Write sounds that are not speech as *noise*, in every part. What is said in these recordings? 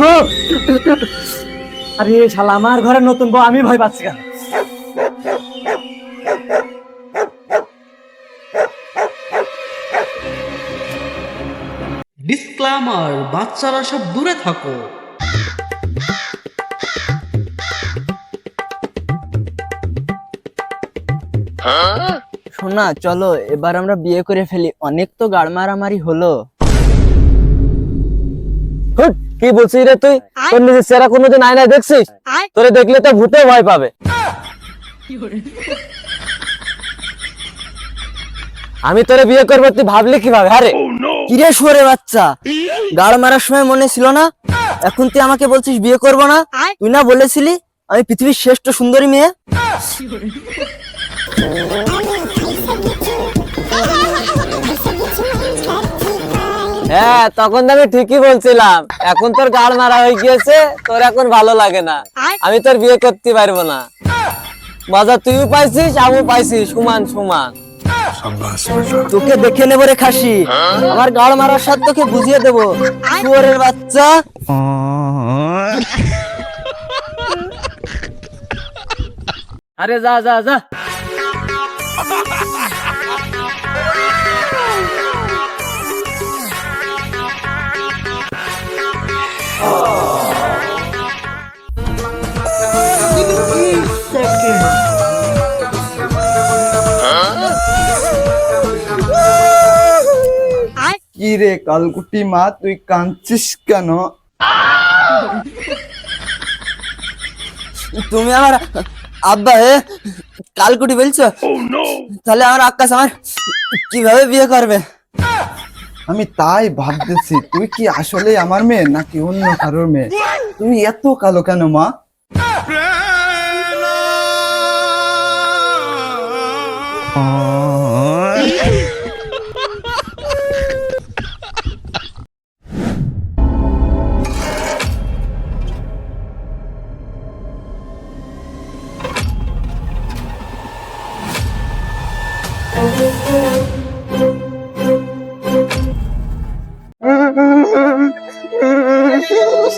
গো। আরে শালা আমার ঘরে নতুন বউ আমি ভয় পাচ্ছি কেন? ডিসক্লামার বাচ্চারা সব দূরে থাকো। শোনা চলো এবার আমরা বিয়ে করে ফেলি। অনেক তো গাড় মারামারি হলো। কি বলছিস রে তুই? তোর নিজের সেরা কোনোদিন আয়নায় দেখছিস? তোরে দেখলে তো ভূতে ভয় পাবে। আমি তোরে বিয়ে করব তুই ভাবলি কীভাবে? আরে কিরে শুয়ারে বাচ্চা? গাড় মারার সময় মনে ছিল না? এখন তুই আমাকে বলছিস বিয়ে করব না? তুই না বলেছিলি আমি পৃথিবীর শ্রেষ্ঠ সুন্দরী মেয়ে? *laughs* হ্যাঁ তখন আমি ঠিকই বলছিলাম। এখন তোর গাড় মারা হয়ে গিয়েছে, তোর এখন ভালো লাগে না। আমি তোর বিয়ে করতে পারব না। মজা তুইও পাইছিস, আমিও পাইছিস। সমান সমান। তোকে দেখে নেব রে খাসি। আমার গাড় মারার সাথে তোকে বুঝিয়ে দেবো। শুয়ারের বাচ্চা। আরে যা যা যা। কি রে কালকুটি মা তুই কাঁদছিস কেন তুমি আমার আব্বা হে কালকুটি বলছো তাহলে আমার আকাশ আমার কীভাবে বিয়ে করবে আমি তাই ভাবতেছি, তুই কি আসলে আমার মেয়ে নাকি অন্য কারোর মেয়ে? তুই এত কালো কেন মা?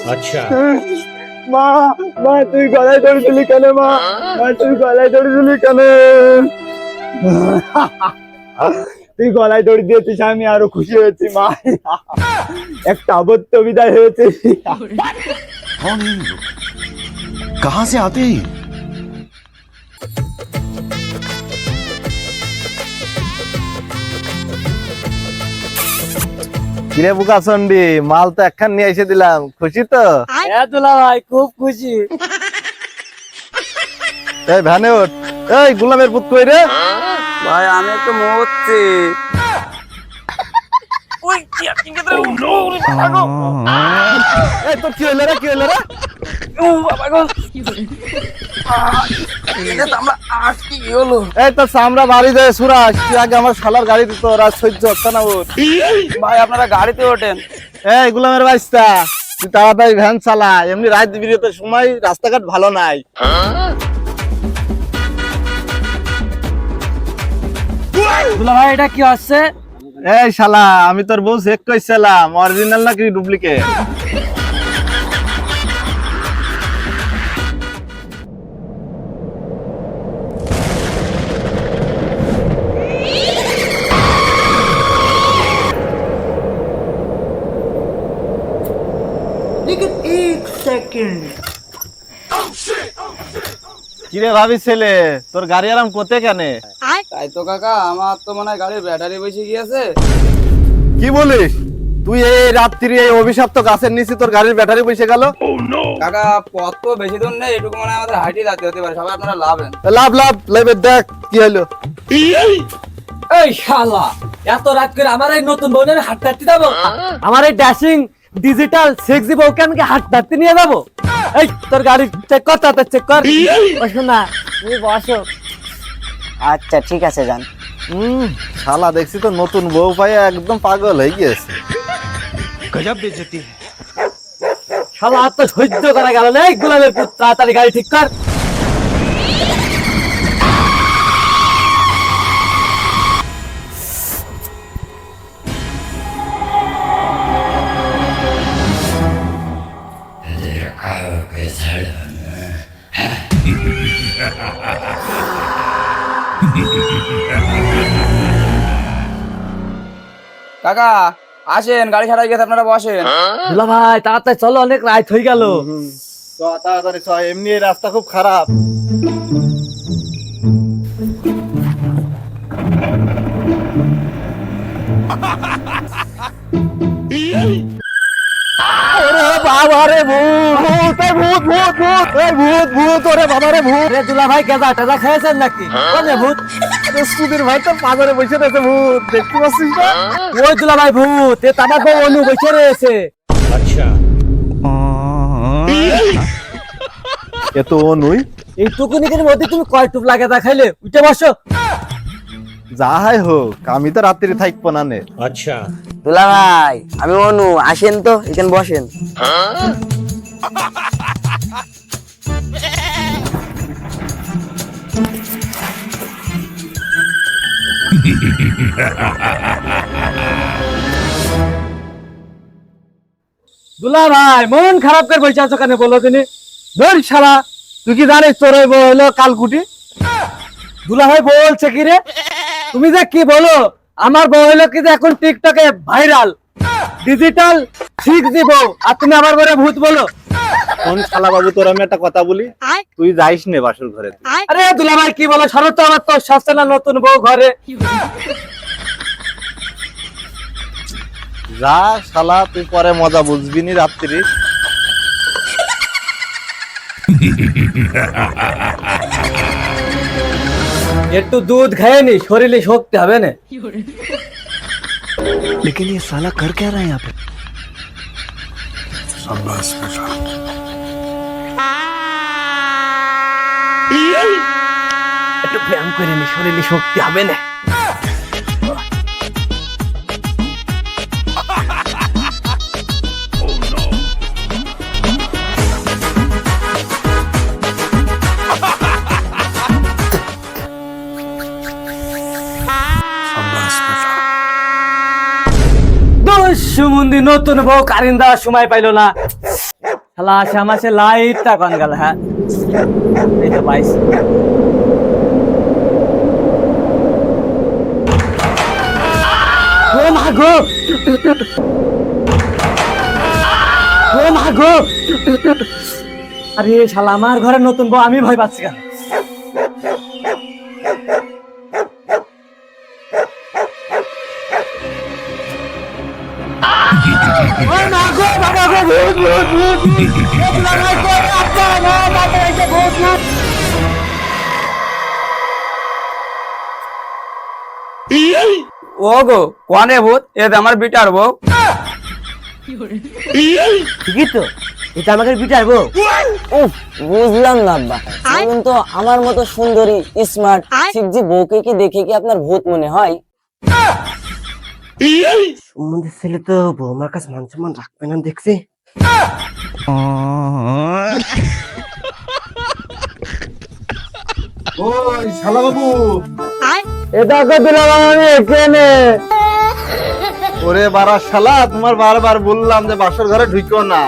আচ্ছা। মা মা তুই গলায় ধরে দিলি কেন মা? তুই গলায় ধরে দিলি কেন? তুই গলায় দড়ি দিয়েছিস আমি আরও খুশি হয়েছি মা। একটা আবত্য বিদায় হয়েছে। কাহা সে আতে? কিরে বুকা চন্ডি মাল তো একখান নিয়ে এসে দিলাম। খুশি তো? হ্যাঁ দুলা ভাই খুব খুশি। এই ভ্যানে ওঠ। এই গুলামের পুত কই রে? ভাই আমি একটু মরছি। এই তোর কি হইল রে? কি হইল রে? এই তোর সামরা বাড়ি যায় সুরাজ। তুই আগে আমার শালার গাড়ি দিত রাজ সহ্য হচ্ছে না ওর। ভাই আপনারা গাড়িতে ওঠেন। এই গুলামের বাইস্তা তুই তাড়াতাড়ি ভ্যান চালা। এমনি রাত বিরিতে সময় রাস্তাঘাট ভালো নাই। দুলা ভাই এটা কি হচ্ছে? এই শালা আমি তোর বউ চেক কইছিলাম অরিজিনাল নাকি ডুপ্লিকেট কিরে ভাবি ছেলে তোর গাড়ি আরাম কোতে কেনে? তাই তো কাকা আমার তো মনে হয় গাড়ির ব্যাটারি বেশি গিয়েছে। কি বলিস? তুই এই রাত্রি এই অভিশপ্ত গাছের নিচে তোর গাড়ির ব্যাটারি বসে গেল। কাকা পথ তো বেশি দূর নেই এটুকু মনে হয় আমাদের হাইটে যেতে হতে পারে সবাই আপনারা লাভেন। লাভ লাভ লেবে দেখ কি হলো? এই শালা এত রাত করে আমার এই নতুন বোনের হাট টাটতে যাব? আমার এই ড্যাশিং ডিজিটাল সেক্সি বউকে আমি কি হাট টাটতে নিয়ে যাব? এই তোর গাড়ি চেক কর তাতে চেক কর। বসো না তুমি বসো। আচ্ছা ঠিক আছে যান। হুম। শালা দেখছি তো নতুন বউ পায়ে একদম পাগল হয়ে গিয়েছে। গজব বেজতি শালা আর তো সহ্য করা গেল না। এই পুত্র তাড়াতাড়ি গাড়ি ঠিক কর। কাকা আসেন গাড়ি ছাড়াই গেছে আপনারা বসেন। দুলা ভাই তাড়াতাড়ি চলো অনেক রাত হয়ে গেল। তাড়াতাড়ি চ এমনি রাস্তা খুব খারাপ। *laughs* Yeah. বাবা রে ভূত এই ভূত ভূত ভূত এই ভূত ভূত ওরে বাবা রে ভূত। রে দুলা ভাই টেজা খেয়েছেন নাকি? কোনে ভূত? সুধীর ভাই তো পাগরে বসে রয়েছে ভূত দেখতে পাচ্ছিস না? ওই দুলা ভাই ভূত এ তামাক অনু বসে রয়েছে। এ তো ও নই এই টুকুনিকের মধ্যে তুমি কয় টুপ লাগে তা খাইলে উঠে বসো। যা হাই হোক আমি তো রাত্রি থাকব না নে। দুলা ভাই আমি অনু আসেন তো এখানে বসেন। দুলা ভাই মন খারাপ করে বসে আছো কেন বলো তিনি ধর শালা তুই কি জানিস তোর হলো কালকুটি? দুলা ভাই বলছে কি রে? তুমি যে কি বলো? আমার বউ হলো কি যে এখন টিকটকে ভাইরাল ডিজিটাল ঠিক দিব। আর তুমি আমার বলে ভূত বলো। কোন শালা বাবু তোর আমি একটা কথা বলি। তুই যাইস নে বাসুর ঘরে। আরে দুলা ভাই কি বলো? শরৎ তো আমার তো সস্তা না নতুন বউ ঘরে। যা শালা তুই পরে মজা বুঝবি নি রাত্রি। *laughs* একটু দুধ খায় নি শরীরে শক্তি হবে না लेकिन ये साला कर क्या रहा है यहाँ पे একটু ব্যায়াম করে নি শরীরে শক্তি হবে না নতুন বউ কারিন দেওয়ার সময় পাইলো না। শালা আসে আমার সে লাইটটা কন গেল হ্যাঁ। এই তো গো! আরে শালা, আমার ঘরে নতুন বউ, আমি ভয় পাচ্ছি কেন? ও গো কোয়ানে ভূত? এ আমার বিটার বউ। ঠিকই তো। এটা আমাকে বিটার বউ। উফ বুঝলাম না আব্বা। বলুন তো আমার মতো সুন্দরী স্মার্ট শিবজি বউকে কি দেখে কি আপনার ভূত মনে হয়? সুমন্দির ছেলে তো বৌমার কাছে মান সম্মান রাখবে না দেখছি? ওই শালা বাবু এটা কত আমি এখানে। ওরে বারা শালা তোমার বারবার বললাম যে বাসর ঘরে ঢুকো না।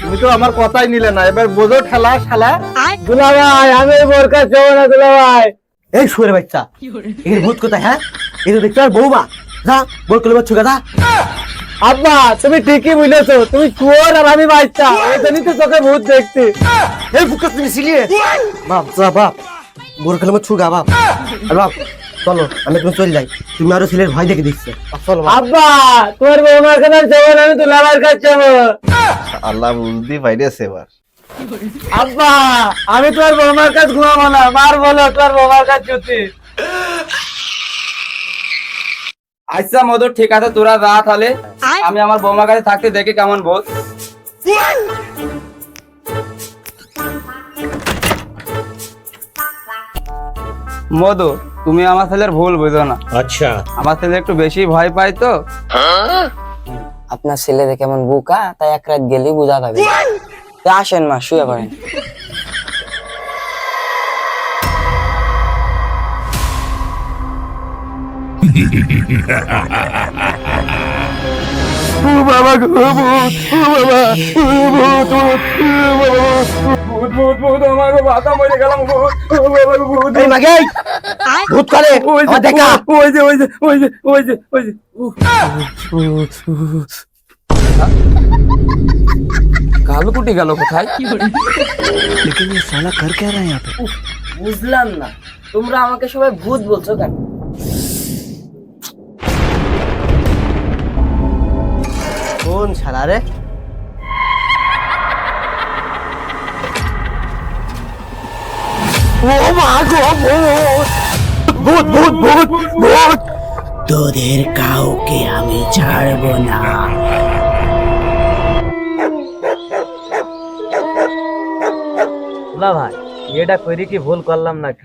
তুমি তো আমার কথাই নিলে না এবার বোঝো ঠেলা শালা। দুলা ভাই আমি বোর কাছে না দুলা ভাই। এই শুয়ে বাচ্চা। এর ভূত কোথায় হ্যাঁ? এই তো দেখতে আর বৌমা। যা বোর কলে বাচ্চু গাদা আব্বা তুমি ঠিকই বুঝেছ তুমি কুয়োর আর আমি বাচ্চা এই জন্যই তো তোকে ভূত দেখছি। এই বুকে তুমি ছিলিয়ে বাপ যা বাপ বোর কলে বাচ্চু গা বাপ। আর বাপ চলো আমি তুমি চলে যাই। তুমি আরও ছেলের ভয় দেখে দিচ্ছে চলো আব্বা তোমার বৌমার কাছে যাব আমি দুলাভাইয়ের কাছে যাব। আল্লাহ বুঝতে পাইরেছে এবার। আব্বা আমি তোমার বৌমার কাছে ঘুমাবো না। মার বলো তোমার বৌমার কাছে ছুটি আচ্ছা মধুর ঠিক আছে তোরা যা তাহলে। আমি আমার বৌমার কাছে থাকতে দেখি কেমন ভূত মধু তুমি আমার ছেলের ভুল বুঝো না। আচ্ছা। আমার ছেলে একটু বেশি ভয় পায় তো। আপনার ছেলে দেখে কেমন বুকা তাই এক রাত গেলেই বোঝা যাবে। তা আসেন মা শুয়ে পড়েন। ও বাবা গো ভূত ও বাবা ও ভূত ভূত ও বাবা ভূত ভূত ভূত আমার গো বাতা মরে গেলাম ভূত ও বাবা গো, ভূত এই মাগে ভূত করে ওই যে আমার দেখা ওই যে ওই যে ওই যে ওই যে ওই যে উফ, উফ। কালো কুটি গেল কোথায় लेकिन ये साला कर क्या रहा है यहाँ पे বুঝলাম না তোমরা আমাকে সবাই ভূত বলছো কেন কোন শালা রে ও মা গো। ভূত ভূত ভূত ভূত। তোদের কাউকে আমি ছাড়বো না। ভাই এটা করি কি ভুল করলাম নাকি?